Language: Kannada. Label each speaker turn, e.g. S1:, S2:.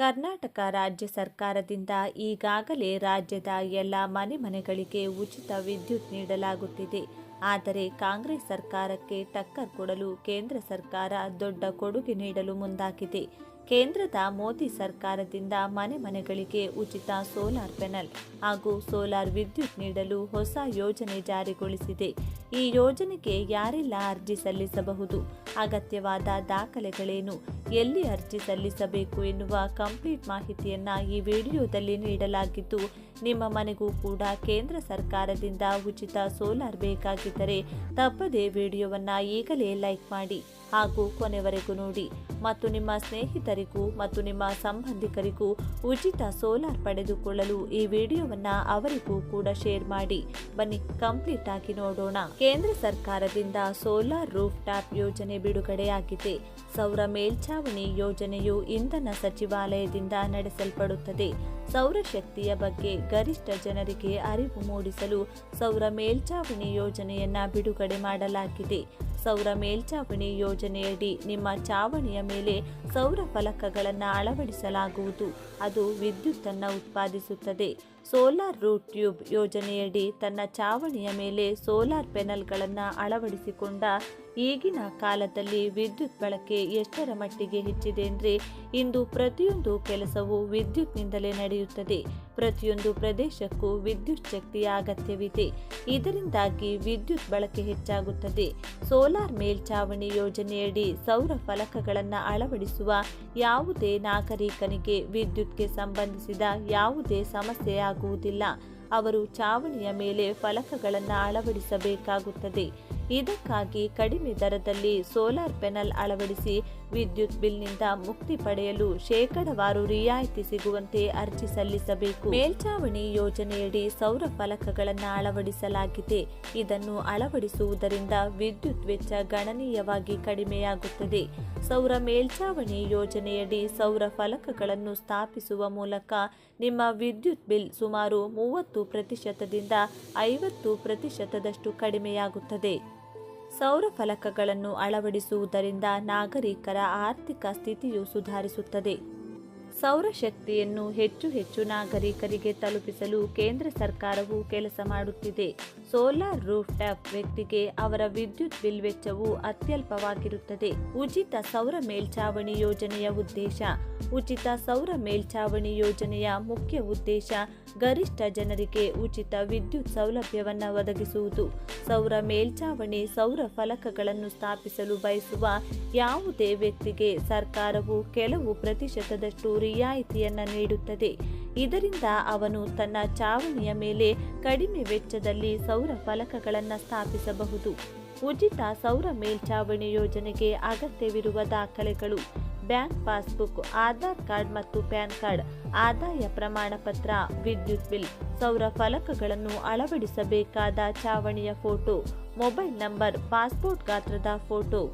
S1: ಕರ್ನಾಟಕ ರಾಜ್ಯ ಸರ್ಕಾರದಿಂದ ಈಗಾಗಲೇ ರಾಜ್ಯದ ಎಲ್ಲ ಮನೆ ಮನೆಗಳಿಗೆ ಉಚಿತ ವಿದ್ಯುತ್ ನೀಡಲಾಗುತ್ತಿದೆ. ಆದರೆ ಕಾಂಗ್ರೆಸ್ ಸರ್ಕಾರಕ್ಕೆ ಟಕ್ಕರ್ ಕೊಡಲು ಕೇಂದ್ರ ಸರ್ಕಾರ ದೊಡ್ಡ ಕೊಡುಗೆ ನೀಡಲು ಮುಂದಾಗಿದೆ. ಕೇಂದ್ರದ ಮೋದಿ ಸರ್ಕಾರದಿಂದ ಮನೆ ಮನೆಗಳಿಗೆ ಉಚಿತ ಸೋಲಾರ್ ಪೆನಲ್ ಹಾಗೂ ಸೋಲಾರ್ ವಿದ್ಯುತ್ ನೀಡಲು ಹೊಸ ಯೋಜನೆ ಜಾರಿಗೊಳಿಸಿದೆ. ಈ ಯೋಜನೆಗೆ ಯಾರೆಲ್ಲ ಅರ್ಜಿ ಸಲ್ಲಿಸಬಹುದು? ಅಗತ್ಯವಾದ ದಾಖಲೆಗಳೇನು? ಎಲ್ಲಿ ಅರ್ಜಿ ಸಲ್ಲಿಸಬೇಕು ಎನ್ನುವ ಕಂಪ್ಲೀಟ್ ಮಾಹಿತಿಯನ್ನು ಈ ವಿಡಿಯೋದಲ್ಲಿ ನೀಡಲಾಗಿದ್ದು ನಿಮ್ಮ ಮನೆಗೂ ಕೂಡ ಕೇಂದ್ರ ಸರ್ಕಾರದಿಂದ ಉಚಿತ ಸೋಲಾರ್ ಬೇಕಾಗಿದ್ದರೆ ತಪ್ಪದೇ ವಿಡಿಯೋವನ್ನ ಈಗಲೇ ಲೈಕ್ ಮಾಡಿ ಹಾಗೂ ಕೊನೆವರೆಗೂ ನೋಡಿ. ಮತ್ತು ನಿಮ್ಮ ಸ್ನೇಹಿತರಿಗೂ ಮತ್ತು ನಿಮ್ಮ ಸಂಬಂಧಿಕರಿಗೂ ಉಚಿತ ಸೋಲಾರ್ ಪಡೆದುಕೊಳ್ಳಲು ಈ ವಿಡಿಯೋವನ್ನ ಅವರಿಗೂ ಕೂಡ ಶೇರ್ ಮಾಡಿ. ಬನ್ನಿ ಕಂಪ್ಲೀಟ್ ಆಗಿ ನೋಡೋಣ. ಕೇಂದ್ರ ಸರ್ಕಾರದಿಂದ ಸೋಲಾರ್ ರೂಫ್ ಟಾಪ್ ಯೋಜನೆ ಬಿಡುಗಡೆಯಾಗಿದೆ. ಸೌರ ಮೇಲ್ಛಾವಣಿ ಯೋಜನೆಯು ಇಂಧನ ಸಚಿವಾಲಯದಿಂದ ನಡೆಸಲ್ಪಡುತ್ತದೆ. ಸೌರಶಕ್ತಿಯ ಬಗ್ಗೆ ಗರಿಷ್ಠ ಜನರಿಗೆ ಅರಿವು ಮೂಡಿಸಲು ಸೌರ ಮೇಲ್ಛಾವಣಿ ಯೋಜನೆಯನ್ನ ಬಿಡುಗಡೆ ಮಾಡಲಾಗಿದೆ. ಸೌರ ಮೇಲ್ಛಾವಣಿ ಯೋಜನೆಯಡಿ ನಿಮ್ಮ ಚಾವಣಿಯ ಮೇಲೆ ಸೌರ ಫಲಕಗಳನ್ನು ಅಳವಡಿಸಲಾಗುವುದು. ಅದು ವಿದ್ಯುತ್ತನ್ನು ಉತ್ಪಾದಿಸುತ್ತದೆ. ಸೋಲಾರ್ ರೂಟ್ ಟ್ಯೂಬ್ ಯೋಜನೆಯಡಿ ತನ್ನ ಚಾವಣಿಯ ಮೇಲೆ ಸೋಲಾರ್ ಪೆನಲ್ಗಳನ್ನು ಅಳವಡಿಸಿಕೊಂಡ ಈಗಿನ ಕಾಲದಲ್ಲಿ ವಿದ್ಯುತ್ ಬಳಕೆ ಎಷ್ಟರ ಮಟ್ಟಿಗೆ ಹೆಚ್ಚಿದೆ ಅಂದರೆ ಇಂದು ಪ್ರತಿಯೊಂದು ಕೆಲಸವು ವಿದ್ಯುತ್ನಿಂದಲೇ ನಡೆಯುತ್ತದೆ. ಪ್ರತಿಯೊಂದು ಪ್ರದೇಶಕ್ಕೂ ವಿದ್ಯುತ್ ಶಕ್ತಿಯ ಅಗತ್ಯವಿದೆ. ಇದರಿಂದಾಗಿ ವಿದ್ಯುತ್ ಬಳಕೆ ಹೆಚ್ಚಾಗುತ್ತದೆ. ಸೋಲಾರ್ ಮೇಲ್ಛಾವಣಿ ಯೋಜನೆಯಡಿ ಸೌರ ಫಲಕಗಳನ್ನು ಅಳವಡಿಸುವ ಯಾವುದೇ ನಾಗರಿಕನಿಗೆ ವಿದ್ಯುತ್ಗೆ ಸಂಬಂಧಿಸಿದ ಯಾವುದೇ ಸಮಸ್ಯೆಯಾಗುವುದಿಲ್ಲ ಅವರು ಚಾವಣಿಯ ಮೇಲೆ ಫಲಕಗಳನ್ನು ಅಳವಡಿಸಬೇಕಾಗುತ್ತದೆ. ಇದಕ್ಕಾಗಿ ಕಡಿಮೆ ದರದಲ್ಲಿ ಸೋಲಾರ್ ಪೆನಲ್ ಅಳವಡಿಸಿ ವಿದ್ಯುತ್ ಬಿಲ್ನಿಂದ ಮುಕ್ತಿ ಪಡೆಯಲು ಶೇಕಡವಾರು ರಿಯಾಯಿತಿ ಸಿಗುವಂತೆ ಅರ್ಜಿ ಸಲ್ಲಿಸಬೇಕು. ಮೇಲ್ಚಾವಣಿ ಯೋಜನೆಯಡಿ ಸೌರ ಫಲಕಗಳನ್ನು ಅಳವಡಿಸಲಾಗಿದೆ. ಇದನ್ನು ಅಳವಡಿಸುವುದರಿಂದ ವಿದ್ಯುತ್ ವೆಚ್ಚ ಗಣನೀಯವಾಗಿ ಕಡಿಮೆಯಾಗುತ್ತದೆ. ಸೌರ ಮೇಲ್ಛಾವಣಿ ಯೋಜನೆಯಡಿ ಸೌರ ಫಲಕಗಳನ್ನು ಸ್ಥಾಪಿಸುವ ಮೂಲಕ ನಿಮ್ಮ ವಿದ್ಯುತ್ ಬಿಲ್ ಸುಮಾರು ಮೂವತ್ತು ಪ್ರತಿಶತದಿಂದ ಐವತ್ತು ಪ್ರತಿಶತದಷ್ಟು ಕಡಿಮೆಯಾಗುತ್ತದೆ. ಸೌರ ಫಲಕಗಳನ್ನು ಅಳವಡಿಸುವುದರಿಂದ ನಾಗರಿಕರ ಆರ್ಥಿಕ ಸ್ಥಿತಿಯು ಸುಧಾರಿಸುತ್ತದೆ. ಸೌರಶಕ್ತಿಯನ್ನು ಹೆಚ್ಚು ಹೆಚ್ಚು ನಾಗರಿಕರಿಗೆ ತಲುಪಿಸಲು ಕೇಂದ್ರ ಸರ್ಕಾರವು ಕೆಲಸ ಮಾಡುತ್ತಿದೆ. ಸೋಲಾರ್ ರೂಫ್ ಟ್ಯಾಪ್ ವ್ಯಕ್ತಿಗೆ ಅವರ ವಿದ್ಯುತ್ ಬಿಲ್ ವೆಚ್ಚವು ಅತ್ಯಲ್ಪವಾಗಿರುತ್ತದೆ. ಉಚಿತ ಸೌರ ಮೇಲ್ಛಾವಣಿ ಯೋಜನೆಯ ಉದ್ದೇಶ. ಉಚಿತ ಸೌರ ಮೇಲ್ಛಾವಣಿ ಯೋಜನೆಯ ಮುಖ್ಯ ಉದ್ದೇಶ ಗರಿಷ್ಠ ಜನರಿಗೆ ಉಚಿತ ವಿದ್ಯುತ್ ಸೌಲಭ್ಯವನ್ನು ಒದಗಿಸುವುದು. ಸೌರ ಮೇಲ್ಛಾವಣಿ ಸೌರ ಫಲಕಗಳನ್ನು ಸ್ಥಾಪಿಸಲು ಬಯಸುವ ಯಾವುದೇ ವ್ಯಕ್ತಿಗೆ ಸರ್ಕಾರವು ಕೆಲವು ಪ್ರತಿಶತದಷ್ಟು ರಿಯಾಯಿತಿಯನ್ನು ನೀಡುತ್ತದೆ. ಇದರಿಂದ ಅವನು ತನ್ನ ಚಾವಣಿಯ ಮೇಲೆ ಕಡಿಮೆ ವೆಚ್ಚದಲ್ಲಿ ಸೌರ ಫಲಕಗಳನ್ನು ಸ್ಥಾಪಿಸಬಹುದು. ಉಚಿತ ಸೌರ ಮೇಲ್ಛಾವಣಿ ಯೋಜನೆಗೆ ಅಗತ್ಯವಿರುವ ದಾಖಲೆಗಳು. ಬ್ಯಾಂಕ್ ಪಾಸ್ಬುಕ್, ಆಧಾರ್ ಕಾರ್ಡ್ ಮತ್ತು ಪ್ಯಾನ್ ಕಾರ್ಡ್, ಆದಾಯ ಪ್ರಮಾಣ ಪತ್ರ ವಿದ್ಯುತ್ ಬಿಲ್, ಸೌರ ಫಲಕಗಳನ್ನು ಅಳವಡಿಸಬೇಕಾದ ಚಾವಣಿಯ ಫೋಟೋ, ಮೊಬೈಲ್ ನಂಬರ್, ಪಾಸ್ಪೋರ್ಟ್ ಗಾತ್ರದ ಫೋಟೋ.